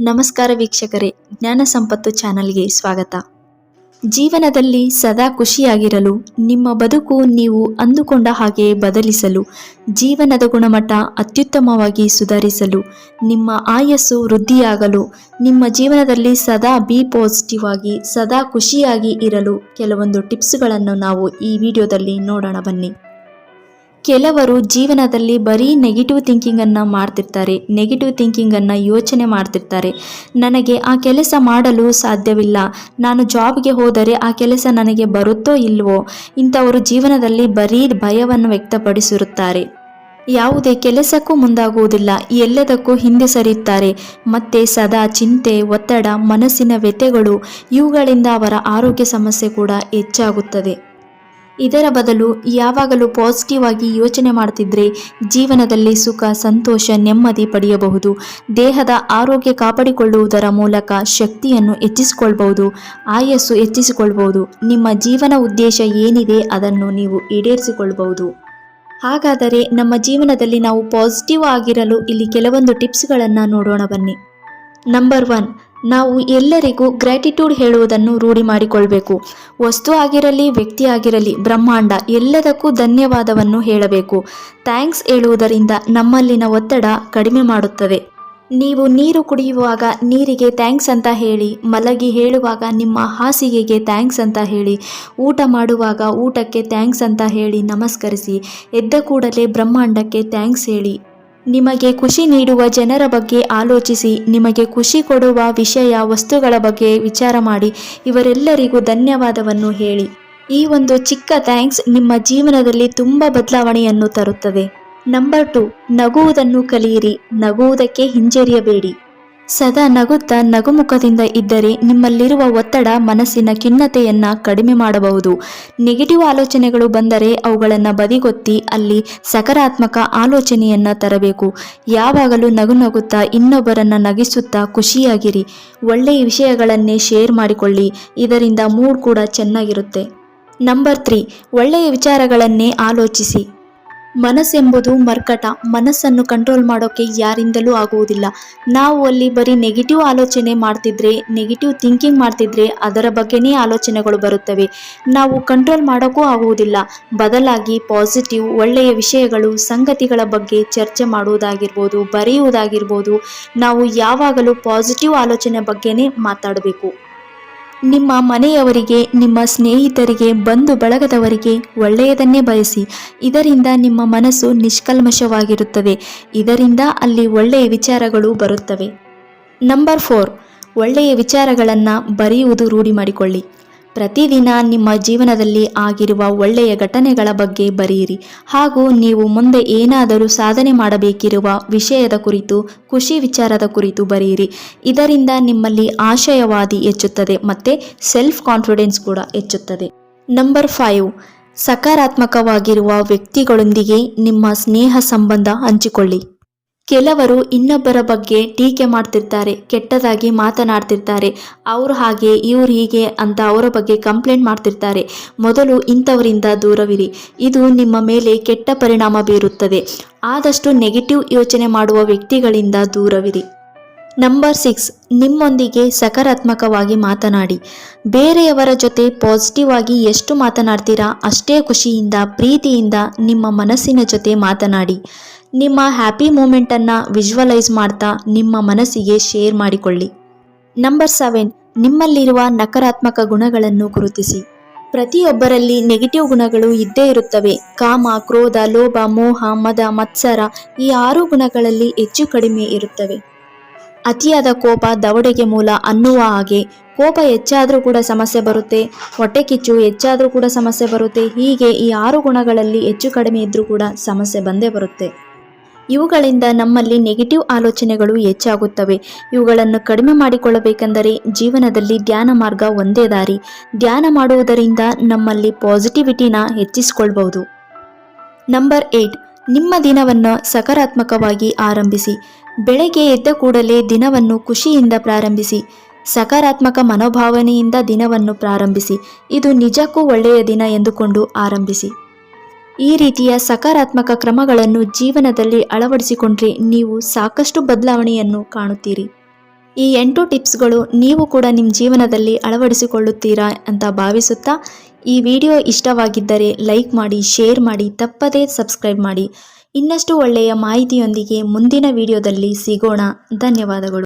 ನಮಸ್ಕಾರ ವೀಕ್ಷಕರೇ, ಜ್ಞಾನ ಸಂಪತ್ತು ಚಾನಲ್ಗೆ ಸ್ವಾಗತ. ಜೀವನದಲ್ಲಿ ಸದಾ ಖುಷಿಯಾಗಿರಲು, ನಿಮ್ಮ ಬದುಕು ನೀವು ಅಂದುಕೊಂಡ ಹಾಗೆ ಬದಲಿಸಲು, ಜೀವನದ ಗುಣಮಟ್ಟ ಅತ್ಯುತ್ತಮವಾಗಿ ಸುಧಾರಿಸಲು, ನಿಮ್ಮ ಆಯಸ್ಸು ವೃದ್ಧಿಯಾಗಲು, ನಿಮ್ಮ ಜೀವನದಲ್ಲಿ ಸದಾ ಬಿ ಪಾಸಿಟಿವ್ ಆಗಿ, ಸದಾ ಖುಷಿಯಾಗಿ ಇರಲು ಕೆಲವೊಂದು ಟಿಪ್ಸ್ಗಳನ್ನು ನಾವು ಈ ವಿಡಿಯೋದಲ್ಲಿ ನೋಡೋಣ ಬನ್ನಿ. ಕೆಲವರು ಜೀವನದಲ್ಲಿ ಬರೀ ನೆಗೆಟಿವ್ ಥಿಂಕಿಂಗನ್ನು ಮಾಡ್ತಿರ್ತಾರೆ ನೆಗೆಟಿವ್ ಥಿಂಕಿಂಗನ್ನು ಯೋಚನೆ ಮಾಡ್ತಿರ್ತಾರೆ. ನನಗೆ ಆ ಕೆಲಸ ಮಾಡಲು ಸಾಧ್ಯವಿಲ್ಲ, ನಾನು ಜಾಬ್ಗೆ ಹೋದರೆ ಆ ಕೆಲಸ ನನಗೆ ಬರುತ್ತೋ ಇಲ್ವೋ, ಇಂಥವರು ಜೀವನದಲ್ಲಿ ಬರೀ ಭಯವನ್ನು ವ್ಯಕ್ತಪಡಿಸಿರುತ್ತಾರೆ. ಯಾವುದೇ ಕೆಲಸಕ್ಕೂ ಮುಂದಾಗುವುದಿಲ್ಲ, ಎಲ್ಲದಕ್ಕೂ ಹಿಂದೆ ಸರಿಯುತ್ತಾರೆ. ಮತ್ತೆ ಸದಾ ಚಿಂತೆ, ಒತ್ತಡ, ಮನಸ್ಸಿನ ವ್ಯಥೆಗಳು, ಇವುಗಳಿಂದ ಅವರ ಆರೋಗ್ಯ ಸಮಸ್ಯೆ ಕೂಡ ಹೆಚ್ಚಾಗುತ್ತದೆ. ಇದರ ಬದಲು ಯಾವಾಗಲೂ ಪಾಸಿಟಿವ್ ಆಗಿ ಯೋಚನೆ ಮಾಡ್ತಿದ್ರೆ ಜೀವನದಲ್ಲಿ ಸುಖ, ಸಂತೋಷ, ನೆಮ್ಮದಿ ಪಡೆಯಬಹುದು. ದೇಹದ ಆರೋಗ್ಯ ಕಾಪಾಡಿಕೊಳ್ಳುವುದರ ಮೂಲಕ ಶಕ್ತಿಯನ್ನು ಹೆಚ್ಚಿಸಿಕೊಳ್ಬಹುದು, ಆಯಸ್ಸು ಹೆಚ್ಚಿಸಿಕೊಳ್ಬಹುದು. ನಿಮ್ಮ ಜೀವನ ಉದ್ದೇಶ ಏನಿದೆ ಅದನ್ನು ನೀವು ಈಡೇರಿಸಿಕೊಳ್ಳಬಹುದು ಹಾಗಾದರೆ ನಮ್ಮ ಜೀವನದಲ್ಲಿ ನಾವು ಪಾಸಿಟಿವ್ ಆಗಿರಲು ಇಲ್ಲಿ ಕೆಲವೊಂದು ಟಿಪ್ಸ್ಗಳನ್ನು ನೋಡೋಣ ಬನ್ನಿ. ನಂಬರ್ ಒನ್ ನಾವು ಎಲ್ಲರಿಗೂ ಗ್ರ್ಯಾಟಿಟ್ಯೂಡ್ ಹೇಳುವುದನ್ನು ರೂಢಿ ಮಾಡಿಕೊಳ್ಬೇಕು. ವಸ್ತು ಆಗಿರಲಿ, ವ್ಯಕ್ತಿ ಆಗಿರಲಿ, ಬ್ರಹ್ಮಾಂಡ ಎಲ್ಲದಕ್ಕೂ ಧನ್ಯವಾದವನ್ನು ಹೇಳಬೇಕು. ಥ್ಯಾಂಕ್ಸ್ ಹೇಳುವುದರಿಂದ ನಮ್ಮಲ್ಲಿನ ಒತ್ತಡ ಕಡಿಮೆ ಮಾಡುತ್ತದೆ. ನೀವು ನೀರು ಕುಡಿಯುವಾಗ ನೀರಿಗೆ ಥ್ಯಾಂಕ್ಸ್ ಅಂತ ಹೇಳಿ, ಮಲಗಿ ಹೇಳುವಾಗ ನಿಮ್ಮ ಹಾಸಿಗೆಗೆ ಥ್ಯಾಂಕ್ಸ್ ಅಂತ ಹೇಳಿ, ಊಟ ಮಾಡುವಾಗ ಊಟಕ್ಕೆ ಥ್ಯಾಂಕ್ಸ್ ಅಂತ ಹೇಳಿ ನಮಸ್ಕರಿಸಿ, ಎದ್ದ ಕೂಡಲೇ ಬ್ರಹ್ಮಾಂಡಕ್ಕೆ ಥ್ಯಾಂಕ್ಸ್ ಹೇಳಿ. ನಿಮಗೆ ಖುಷಿ ನೀಡುವ ಜನರ ಬಗ್ಗೆ ಆಲೋಚಿಸಿ, ನಿಮಗೆ ಖುಷಿ ಕೊಡುವ ವಿಷಯ ವಸ್ತುಗಳ ಬಗ್ಗೆ ವಿಚಾರ ಮಾಡಿ, ಇವರೆಲ್ಲರಿಗೂ ಧನ್ಯವಾದವನ್ನು ಹೇಳಿ. ಈ ಒಂದು ಚಿಕ್ಕ ಥ್ಯಾಂಕ್ಸ್ ನಿಮ್ಮ ಜೀವನದಲ್ಲಿ ತುಂಬ ಬದಲಾವಣೆಯನ್ನು ತರುತ್ತದೆ. ನಂಬರ್ ಟು, ನಗುವುದನ್ನು ಕಲಿಯಿರಿ, ನಗುವುದಕ್ಕೆ ಹಿಂಜರಿಯಬೇಡಿ. ಸದಾ ನಗುತ್ತಾ ನಗುಮುಖದಿಂದ ಇದ್ದರೆ ನಿಮ್ಮಲ್ಲಿರುವ ಒತ್ತಡ, ಮನಸ್ಸಿನ ಖಿನ್ನತೆಯನ್ನ ಕಡಿಮೆ ಮಾಡಬಹುದು. ನೆಗೆಟಿವ್ ಆಲೋಚನೆಗಳು ಬಂದರೆ ಅವುಗಳನ್ನು ಬದಿಗೊತ್ತಿ ಅಲ್ಲಿ ಸಕಾರಾತ್ಮಕ ಆಲೋಚನೆಯನ್ನ ತರಬೇಕು. ಯಾವಾಗಲೂ ನಗು ನಗುತ್ತಾ ಇನ್ನೊಬ್ಬರನ್ನ ನಗಿಸುತ್ತಾ ಖುಷಿಯಾಗಿರಿ. ಒಳ್ಳೆಯ ವಿಷಯಗಳನ್ನೇ ಶೇರ್ ಮಾಡಿಕೊಳ್ಳಿ. ಇದರಿಂದ ಮೂಡ್ ಕೂಡ ಚೆನ್ನಾಗಿರುತ್ತೆ. Number three. ಒಳ್ಳೆಯ ವಿಚಾರಗಳನ್ನೇ ಆಲೋಚಿಸಿ. ಮನಸ್ಸೆಂಬುದು ಮರ್ಕಟ. ಮನಸ್ಸನ್ನು ಕಂಟ್ರೋಲ್ ಮಾಡೋಕ್ಕೆ ಯಾರಿಂದಲೂ ಆಗುವುದಿಲ್ಲ. ನಾವು ಅಲ್ಲಿ ಬರೀ ನೆಗೆಟಿವ್ ಆಲೋಚನೆ ಮಾಡ್ತಿದ್ರೆ ನೆಗೆಟಿವ್ ಥಿಂಕಿಂಗ್ ಮಾಡ್ತಿದ್ರೆ ಅದರ ಬಗ್ಗೆನೇ ಆಲೋಚನೆಗಳು ಬರುತ್ತವೆ. ನಾವು ಕಂಟ್ರೋಲ್ ಮಾಡೋಕ್ಕೂ ಆಗುವುದಿಲ್ಲ. ಬದಲಾಗಿ ಪಾಸಿಟಿವ್ ಒಳ್ಳೆಯ ವಿಷಯಗಳು, ಸಂಗತಿಗಳ ಬಗ್ಗೆ ಚರ್ಚೆ ಮಾಡುವುದಾಗಿರ್ಬೋದು, ಬರೆಯುವುದಾಗಿರ್ಬೋದು, ನಾವು ಯಾವಾಗಲೂ ಪಾಸಿಟಿವ್ ಆಲೋಚನೆ ಬಗ್ಗೆನೇ ಮಾತಾಡಬೇಕು. ನಿಮ್ಮ ಮನೆಯವರಿಗೆ, ನಿಮ್ಮ ಸ್ನೇಹಿತರಿಗೆ, ಬಂಧು ಬಳಗದವರಿಗೆ ಒಳ್ಳೆಯದನ್ನೇ ಬಯಸಿ. ಇದರಿಂದ ನಿಮ್ಮ ಮನಸ್ಸು ನಿಷ್ಕಲ್ಮಶವಾಗಿರುತ್ತದೆ. ಇದರಿಂದ ಅಲ್ಲಿ ಒಳ್ಳೆಯ ವಿಚಾರಗಳು ಬರುತ್ತವೆ. Number four. ಒಳ್ಳೆಯ ವಿಚಾರಗಳನ್ನು ಬರೆಯುವುದು ರೂಢಿ ಮಾಡಿಕೊಳ್ಳಿ. ಪ್ರತಿದಿನ ನಿಮ್ಮ ಜೀವನದಲ್ಲಿ ಆಗಿರುವ ಒಳ್ಳೆಯ ಘಟನೆಗಳ ಬಗ್ಗೆ ಬರೆಯಿರಿ. ಹಾಗೂ ನೀವು ಮುಂದೆ ಏನಾದರೂ ಸಾಧನೆ ಮಾಡಬೇಕಿರುವ ವಿಷಯದ ಕುರಿತು ಖುಷಿ ವಿಚಾರದ ಕುರಿತು ಬರೆಯಿರಿ. ಇದರಿಂದ ನಿಮ್ಮಲ್ಲಿ ಆಶಯವಾದಿ ಹೆಚ್ಚುತ್ತದೆ ಮತ್ತು ಸೆಲ್ಫ್ ಕಾನ್ಫಿಡೆನ್ಸ್ ಕೂಡ ಹೆಚ್ಚುತ್ತದೆ. ನಂಬರ್ ಫೈವ್ ಸಕಾರಾತ್ಮಕವಾಗಿರುವ ವ್ಯಕ್ತಿಗಳೊಂದಿಗೆ ನಿಮ್ಮ ಸ್ನೇಹ ಸಂಬಂಧ ಹಂಚಿಕೊಳ್ಳಿ. ಕೆಲವರು ಇನ್ನೊಬ್ಬರ ಬಗ್ಗೆ ಟೀಕೆ ಮಾಡ್ತಿರ್ತಾರೆ, ಕೆಟ್ಟದಾಗಿ ಮಾತನಾಡ್ತಿರ್ತಾರೆ. ಅವರು ಹಾಗೆ, ಇವ್ರು ಹೀಗೆ ಅಂತ ಅವರ ಬಗ್ಗೆ ಕಂಪ್ಲೇಂಟ್ ಮಾಡ್ತಿರ್ತಾರೆ. ಮೊದಲು ಇಂಥವರಿಂದ ದೂರವಿರಿ. ಇದು ನಿಮ್ಮ ಮೇಲೆ ಕೆಟ್ಟ ಪರಿಣಾಮ ಬೀರುತ್ತದೆ. ಆದಷ್ಟು ನೆಗೆಟಿವ್ ಯೋಚನೆ ಮಾಡುವ ವ್ಯಕ್ತಿಗಳಿಂದ ದೂರವಿರಿ. ನಂಬರ್ ಸಿಕ್ಸ್ ನಿಮ್ಮೊಂದಿಗೆ ಸಕಾರಾತ್ಮಕವಾಗಿ ಮಾತನಾಡಿ. ಬೇರೆಯವರ ಜೊತೆ ಪಾಸಿಟಿವ್ ಆಗಿ ಎಷ್ಟು ಮಾತನಾಡ್ತೀರಾ, ಅಷ್ಟೇ ಖುಷಿಯಿಂದ, ಪ್ರೀತಿಯಿಂದ ನಿಮ್ಮ ಮನಸ್ಸಿನ ಜೊತೆ ಮಾತನಾಡಿ. ನಿಮ್ಮ ಹ್ಯಾಪಿ ಮೂಮೆಂಟನ್ನು ವಿಜುವಲೈಸ್ ಮಾಡ್ತಾ ನಿಮ್ಮ ಮನಸ್ಸಿಗೆ ಶೇರ್ ಮಾಡಿಕೊಳ್ಳಿ. ನಂಬರ್ ಸೆವೆನ್ ನಿಮ್ಮಲ್ಲಿರುವ ನಕಾರಾತ್ಮಕ ಗುಣಗಳನ್ನು ಗುರುತಿಸಿ. ಪ್ರತಿಯೊಬ್ಬರಲ್ಲಿ ನೆಗೆಟಿವ್ ಗುಣಗಳು ಇದ್ದೇ ಇರುತ್ತವೆ. ಕಾಮ, ಕ್ರೋಧ, ಲೋಭ, ಮೋಹ, ಮದ, ಮತ್ಸರ ಈ ಆರು ಗುಣಗಳಲ್ಲಿ ಹೆಚ್ಚು ಕಡಿಮೆ ಇರುತ್ತವೆ. ಅತಿಯಾದ ಕೋಪ ದವಡೆಗೆ ಮೂಲ ಅನ್ನುವ ಹಾಗೆ. ಕೋಪ ಹೆಚ್ಚಾದರೂ ಕೂಡ ಸಮಸ್ಯೆ ಬರುತ್ತೆ. ಹೊಟ್ಟೆ ಕಿಚ್ಚು ಹೆಚ್ಚಾದರೂ ಕೂಡ ಸಮಸ್ಯೆ ಬರುತ್ತೆ. ಹೀಗೆ ಈ ಆರು ಗುಣಗಳಲ್ಲಿ ಹೆಚ್ಚು ಕಡಿಮೆ ಇದ್ದರೂ ಕೂಡ ಸಮಸ್ಯೆ ಬಂದೇ ಬರುತ್ತೆ. ಇವುಗಳಿಂದ ನಮ್ಮಲ್ಲಿ ನೆಗೆಟಿವ್ ಆಲೋಚನೆಗಳು ಹೆಚ್ಚಾಗುತ್ತವೆ. ಇವುಗಳನ್ನು ಕಡಿಮೆ ಮಾಡಿಕೊಳ್ಳಬೇಕೆಂದರೆ ಜೀವನದಲ್ಲಿ ಧ್ಯಾನ ಮಾರ್ಗ ಒಂದೇ ದಾರಿ. ಧ್ಯಾನ ಮಾಡುವುದರಿಂದ ನಮ್ಮಲ್ಲಿ ಪಾಸಿಟಿವಿಟಿನ ಹೆಚ್ಚಿಸಿಕೊಳ್ಬಹುದು. ನಂಬರ್ ಏಯ್ಟ್ ನಿಮ್ಮ ದಿನವನ್ನು ಸಕಾರಾತ್ಮಕವಾಗಿ ಆರಂಭಿಸಿ. ಬೆಳಗ್ಗೆ ಎದ್ದ ಕೂಡಲೇ ದಿನವನ್ನು ಖುಷಿಯಿಂದ ಪ್ರಾರಂಭಿಸಿ, ಸಕಾರಾತ್ಮಕ ಮನೋಭಾವನೆಯಿಂದ ದಿನವನ್ನು ಪ್ರಾರಂಭಿಸಿ, ಇದು ನಿಜಕ್ಕೂ ಒಳ್ಳೆಯ ದಿನ ಎಂದುಕೊಂಡು ಆರಂಭಿಸಿ. ಈ ರೀತಿಯ ಸಕಾರಾತ್ಮಕ ಕ್ರಮಗಳನ್ನು ಜೀವನದಲ್ಲಿ ಅಳವಡಿಸಿಕೊಂಡ್ರೆ ನೀವು ಸಾಕಷ್ಟು ಬದಲಾವಣೆಯನ್ನು ಕಾಣುತ್ತೀರಿ. ಈ ಎಂಟು ಟಿಪ್ಸ್ಗಳು ನೀವು ಕೂಡ ನಿಮ್ಮ ಜೀವನದಲ್ಲಿ ಅಳವಡಿಸಿಕೊಳ್ಳುತ್ತೀರಾ ಅಂತ ಭಾವಿಸುತ್ತಾ, ಈ ವಿಡಿಯೋ ಇಷ್ಟವಾಗಿದ್ದರೆ ಲೈಕ್ ಮಾಡಿ, ಶೇರ್ ಮಾಡಿ, ತಪ್ಪದೇ ಸಬ್ಸ್ಕ್ರೈಬ್ ಮಾಡಿ. ಇನ್ನಷ್ಟು ಒಳ್ಳೆಯ ಮಾಹಿತಿಯೊಂದಿಗೆ ಮುಂದಿನ ವಿಡಿಯೋದಲ್ಲಿ ಸಿಗೋಣ. ಧನ್ಯವಾದಗಳು.